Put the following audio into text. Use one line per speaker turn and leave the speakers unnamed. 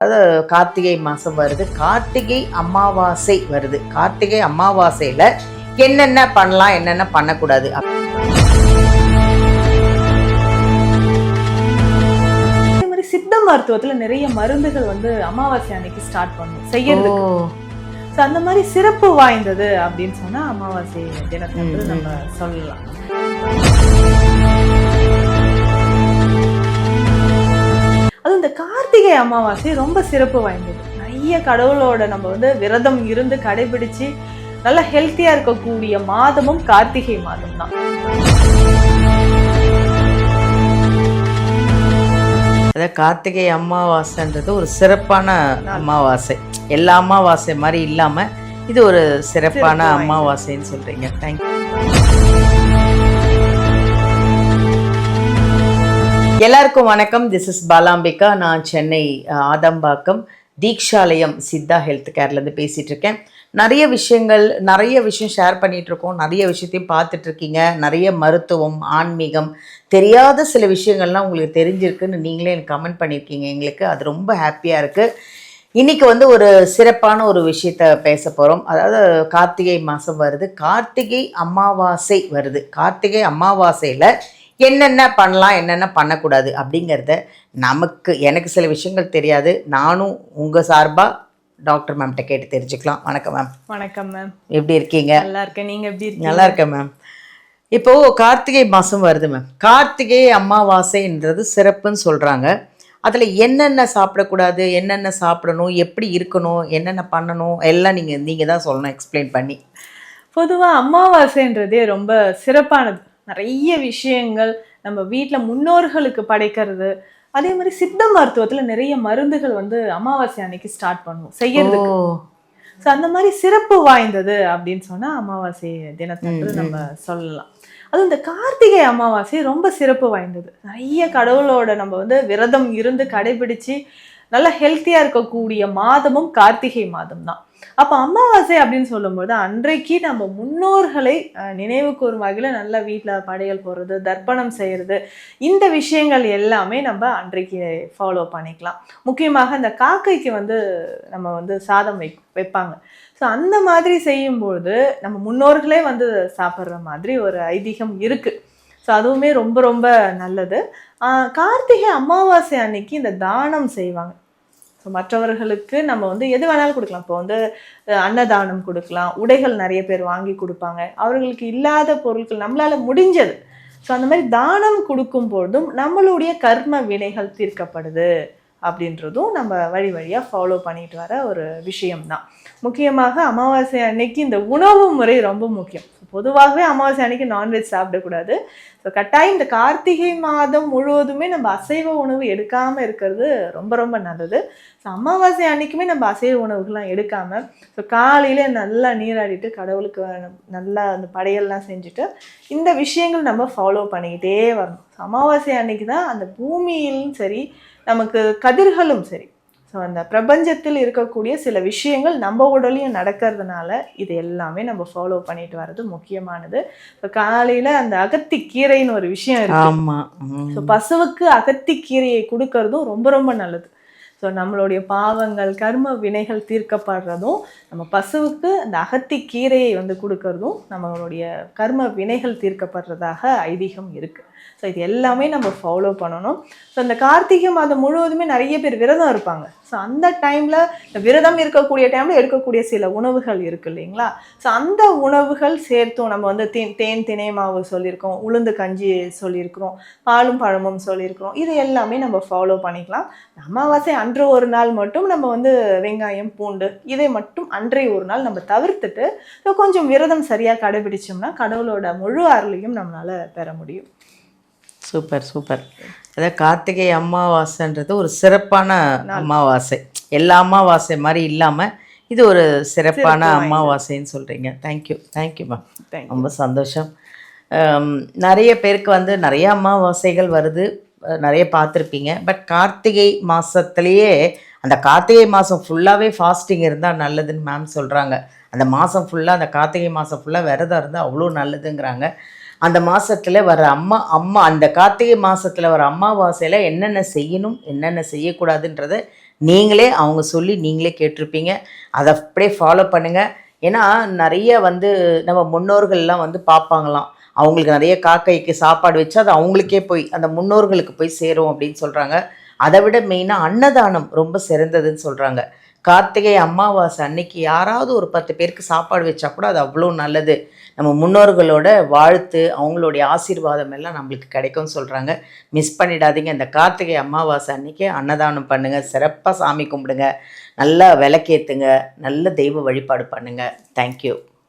அதாவது கார்த்திகை மாதம் வருது. கார்த்திகை அமாவாசை வருது. கார்த்திகை அமாவாசையில் என்னென்ன பண்ணலாம் என்னென்ன பண்ணக்கூடாது?
அதே சித்த மருத்துவத்துல நிறைய மருந்துகள் வந்து அமாவாசை அன்னைக்கு ஸ்டார்ட் பண்ணும். செய்யறதுக்கு. So, அந்த மாதிரி சிறப்பு வாய்ந்தது அப்படின்னு சொன்னா அமாவாசை தினத்தன்று
ம்,
நம்ம சொல்லலாம். அதுவும் இந்த கார்த்திகை அமாவாசை ரொம்ப சிறப்பு வாய்ந்தது. நிறைய கடவுளோட நம்ம வந்து விரதம் இருந்து கடைபிடிச்சு நல்ல ஹெல்த்தியா இருக்கக்கூடிய மாதமும் கார்த்திகை மாதம் தான்
அதாவது கார்த்திகை அமாவாசைன்றது ஒரு சிறப்பான அமாவாசை. எல்லா அமாவாசை மாதிரி இல்லாமல் இது ஒரு சிறப்பான. அமாவாசைன்னு சொல்கிறீங்க தேங்க்யூ எல்லாருக்கும் வணக்கம். This is Balambika. நான் சென்னை ஆதம்பாக்கம் தீக்ஷாலயம் சித்தா ஹெல்த் கேர்லேருந்து பேசிகிட்டு இருக்கேன் நிறைய விஷயங்கள் நிறைய விஷயம் ஷேர் பண்ணிகிட்ருக்கோம் நிறைய விஷயத்தையும் பார்த்துட்ருக்கீங்க நிறைய மருத்துவம் ஆன்மீகம் தெரியாத சில விஷயங்கள்லாம் உங்களுக்கு தெரிஞ்சிருக்குன்னு நீங்களே எனக்கு கமெண்ட் பண்ணியிருக்கீங்க. எங்களுக்கு அது ரொம்ப ஹாப்பியாக இருக்குது இன்றைக்கி வந்து ஒரு சிறப்பான ஒரு விஷயத்த பேச போகிறோம் அதாவது கார்த்திகை மாதம் வருது. கார்த்திகை அமாவாசை வருது. கார்த்திகை அமாவாசையில் என்னென்ன பண்ணலாம் என்னென்ன பண்ணக்கூடாது அப்படிங்கிறத நமக்கு எனக்கு சில விஷயங்கள் தெரியாது. நானும் உங்கள் சார்பாக டாக்டர் மேம்கிட்ட கேட்டு தெரிஞ்சுக்கலாம். வணக்கம் மேம்
வணக்கம் மேம்
எப்படி இருக்கீங்க?
நல்லா இருக்கேன். நீங்க எப்படி இருக்கீங்க?
நல்லா இருக்கேன் மேம் இப்போ கார்த்திகை மாதம் வருது மேம் கார்த்திகை அமாவாசைன்றது சிறப்புன்னு சொல்கிறாங்க அதில் என்னென்ன சாப்பிடக்கூடாது என்னென்ன சாப்பிடணும் எப்படி இருக்கணும் என்னென்ன பண்ணணும் எல்லாம் நீங்கள் நீங்கள் தான் சொல்லணும். எக்ஸ்பிளைன் பண்ணி.
பொதுவா அமாவாசைன்றதே ரொம்ப சிறப்பானது. நிறைய விஷயங்கள் நம்ம வீட்ல முன்னோர்களுக்கு படைக்கிறது. அதே மாதிரி சித்த மருத்துவத்துல நிறைய மருந்துகள் வந்து அமாவாசை அன்னைக்கு ஸ்டார்ட் பண்ணுவோம் செய்யறதுக்கு. ஸோ அந்த மாதிரி சிறப்பு வாய்ந்தது அப்படின்னு சொன்னா அமாவாசை தினத்தன்று நம்ம சொல்லலாம். அதுவும் இந்த கார்த்திகை அமாவாசை ரொம்ப சிறப்பு வாய்ந்தது. நிறைய கடவுளோட நம்ம வந்து விரதம் இருந்து கடைபிடிச்சு நல்ல ஹெல்த்தியாக இருக்கக்கூடிய மாதமும் கார்த்திகை மாதம் தான் அப்போ அமாவாசை அப்படின்னு சொல்லும்போது அன்றைக்கு நம்ம முன்னோர்களை அஹ், நினைவு கூறும் வகையில நல்ல வீட்டில் படையல் போடுறது தர்ப்பணம் செய்கிறது இந்த விஷயங்கள் எல்லாமே நம்ம அன்றைக்கு ஃபாலோ பண்ணிக்கலாம். முக்கியமாக அந்த காக்கைக்கு வந்து நம்ம வந்து சாதம் வை வைப்பாங்க. ஸோ அந்த மாதிரி செய்யும்பொழுது நம்ம முன்னோர்களே வந்து சாப்பிட்ற மாதிரி ஒரு ஐதீகம் இருக்குது ஸோ அதுவுமே ரொம்ப ரொம்ப நல்லது. கார்த்திகை அமாவாசை அன்னைக்கு இந்த தானம் செய்வாங்க. ஸோ மற்றவர்களுக்கு நம்ம வந்து எது வேணாலும் கொடுக்கலாம். இப்போ வந்து அன்னதானம் கொடுக்கலாம். உடைகள் நிறைய பேர் வாங்கி கொடுப்பாங்க. அவர்களுக்கு இல்லாத பொருட்கள் நம்மளால் முடிஞ்சது. ஸோ அந்த மாதிரி தானம் கொடுக்கும் பொழுதும் நம்மளுடைய கர்ம வினைகள் தீர்க்கப்படுது அப்படின்றதும் நம்ம வழி வழியாக ஃபாலோ பண்ணிட்டு வர ஒரு விஷயம்தான். முக்கியமாக அமாவாசை அன்னைக்கு இந்த உணவு முறை ரொம்ப முக்கியம். பொதுவாகவே அமாவாசை அன்னைக்கு நான்வெஜ் சாப்பிடக்கூடாது. ஸோ கட்டாயம் இந்த கார்த்திகை மாதம் முழுவதுமே நம்ம அசைவ உணவு எடுக்காமல் இருக்கிறது ரொம்ப ரொம்ப நல்லது. ஸோ அமாவாசை அன்னைக்குமே நம்ம அசைவ உணவுகள்லாம் எடுக்காமல் ஸோ காலையில் நல்லா நீராடிட்டு கடவுளுக்கு நல்லா அந்த படையல்லாம் செஞ்சுட்டு இந்த விஷயங்கள் நம்ம ஃபாலோ பண்ணிக்கிட்டே வரணும். அமாவாசை அன்னைக்கு தான் அந்த பூமியிலும் சரி நமக்கு கதிர்களும் சரி ஸோ அந்த பிரபஞ்சத்தில் இருக்கக்கூடிய சில விஷயங்கள் நம்ம உடலையும் நடக்கிறதுனால இது எல்லாமே நம்ம ஃபாலோ பண்ணிட்டு வர்றது முக்கியமானது. இப்போ காலையில் அந்த அகத்தி கீரைன்னு ஒரு விஷயம் இருக்கு.
ஆமாம்
ஸோ பசுவுக்கு அகத்தி கீரையை கொடுக்கறதும் ரொம்ப ரொம்ப நல்லது. ஸோ நம்மளுடைய பாவங்கள் கர்ம வினைகள் தீர்க்கப்படுறதும் நம்ம பசுவுக்கு அந்த அகத்தி கீரையை வந்து கொடுக்கறதும் நம்மளுடைய கர்ம வினைகள் தீர்க்கப்படுறதாக ஐதீகம் இருக்கு. ஸோ இது எல்லாமே நம்ம ஃபாலோ பண்ணணும். ஸோ இந்த கார்த்திகை மாதம் முழுவதுமே நிறைய பேர் விரதம் இருப்பாங்க. ஸோ அந்த டைமில் இந்த விரதம் இருக்கக்கூடிய டைமில் எடுக்கக்கூடிய சில உணவுகள் இருக்குது இல்லைங்களா? ஸோ அந்த உணவுகள் சேர்த்தும் நம்ம வந்து தேன் தேன் தினை மாவு சொல்லியிருக்கோம் உளுந்து கஞ்சி சொல்லியிருக்கிறோம் பாலும் பழமும் சொல்லியிருக்கிறோம். இது எல்லாமே நம்ம ஃபாலோ பண்ணிக்கலாம். அமாவாசை அன்று ஒரு நாள் மட்டும் நம்ம வந்து வெங்காயம் பூண்டு இதை மட்டும் அன்றைய ஒரு நாள் நம்ம தவிர்த்துட்டு கொஞ்சம் விரதம் சரியாக கடைபிடிச்சோம்னா கடவுளோட முழு அருளையும் நம்மளால் பெற முடியும்.
Super super. அதாவது கார்த்திகை அமாவாசைன்றது ஒரு சிறப்பான அமாவாசை. எல்லா அமாவாசை மாதிரி இல்லாமல் இது ஒரு சிறப்பான. அமாவாசைன்னு சொல்கிறீங்க தேங்க்யூ தேங்க்யூ மேம். ரொம்ப சந்தோஷம். நிறைய பேருக்கு வந்து நிறைய அமாவாசைகள் வருது. நிறைய பார்த்துருப்பீங்க. பட் கார்த்திகை மாதத்துலேயே அந்த கார்த்திகை மாதம் ஃபுல்லாகவே ஃபாஸ்டிங் இருந்தால் நல்லதுன்னு மேம் சொல்கிறாங்க அந்த மாதம் ஃபுல்லாக அந்த கார்த்திகை மாதம் ஃபுல்லாக விரதம் இருந்தால் அவ்வளோ நல்லதுங்கிறாங்க. அந்த மாதத்தில் வர அம்மா அம்மா அந்த கார்த்திகை மாதத்தில் வர அம்மாவாசையில் என்னென்ன செய்யணும் என்னென்ன செய்யக்கூடாதுன்றதை நீங்களே அவங்க சொல்லி நீங்களே கேட்டிருப்பீங்க. அதை அப்படியே ஃபாலோ பண்ணுங்கள் ஏன்னா நிறைய வந்து நம்ம முன்னோர்கள்லாம் வந்து பார்ப்பாங்களாம். அவங்களுக்கு நிறைய காக்கைக்கு சாப்பாடு வச்சு அது அவங்களுக்கே போய் அந்த முன்னோர்களுக்கு போய் சேரும் அப்படின்னு சொல்கிறாங்க அதை விட மெயினாக அன்னதானம் ரொம்ப சிறந்ததுன்னு சொல்கிறாங்க கார்த்திகை அமாவாசை அன்னைக்கு யாராவது ஒரு பத்து பேருக்கு சாப்பாடு வச்சா கூட அது அவ்வளோ நல்லது. நம்ம முன்னோர்களோட வாழ்த்து அவங்களுடைய ஆசீர்வாதம் எல்லாம் நம்மளுக்கு கிடைக்கும்னு சொல்கிறாங்க மிஸ் பண்ணிடாதீங்க. இந்த கார்த்திகை அமாவாசை அன்னைக்கு அன்னதானம் பண்ணுங்கள் சிறப்பாக சாமி கும்பிடுங்க. நல்லா விளக்கேற்றுங்க நல்ல தெய்வ வழிபாடு பண்ணுங்கள் தேங்க்யூ